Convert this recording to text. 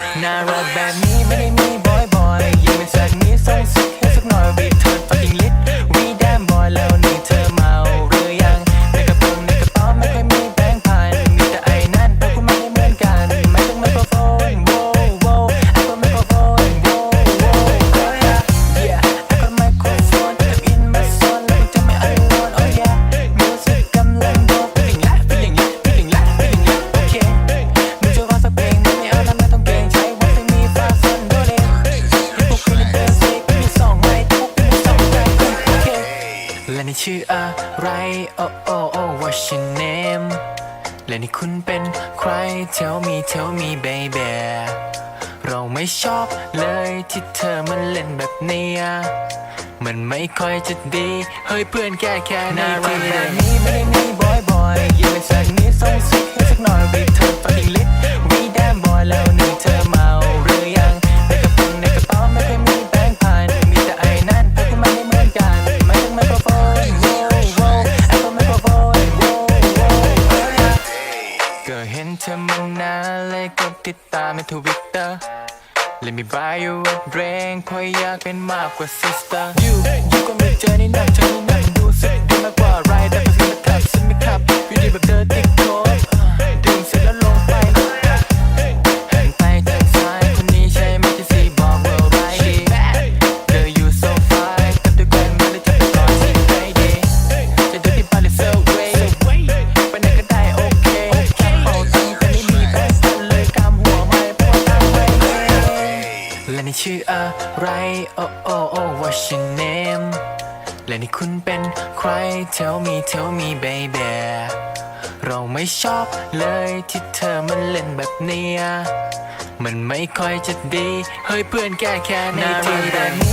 Now rub that me, me, me, boy, boy. You inside me, so. และนี่ชื่ออะไรโอ้โอ้โอ้ what's your name และนี่คุณเป็นใคร tell me tell me baby เราไม่ชอบเลยที่เธอมันเล่นแบบเนี้ยมันไม่ค่อยจะดี เฮ้ยเพื่อนแกแค่ไหารักแบบนี้ ธอมองหน้าเลยกดติดตามในทวิตเตอร์ Let me buy you a drink เพราะอยากเป็นมากกว่า sister You อยู่ก็ไม่เจอในนักเธอนี่นัก และนี่ชื่ออะไร โอ้โอ้โอ้ what's your name และนี่คุณเป็นใคร tell me tell me baby เราไม่ชอบเลยที่เธอมันเล่นแบบเนี้ยมันไม่ค่อยจะดี เฮ้ยเพื่อนแก้แค่ในทีแบน